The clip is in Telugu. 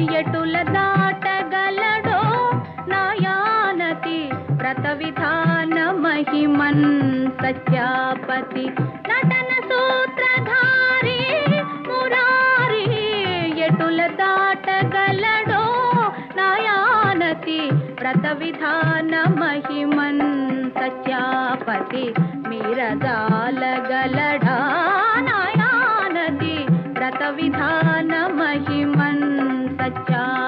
ఎటుల దాటగలడో నాయానతి ప్రతవిధాన మహిమన్ సత్యాపతి. నటన సూత్రధారి మురారి ఎటుల దాటగలడో నాయానతి ప్రతవిధాన మహిమన్ సత్యాపతి. మీరదాలగలడా నాయానతి ప్రతవిధాన మహిమ जा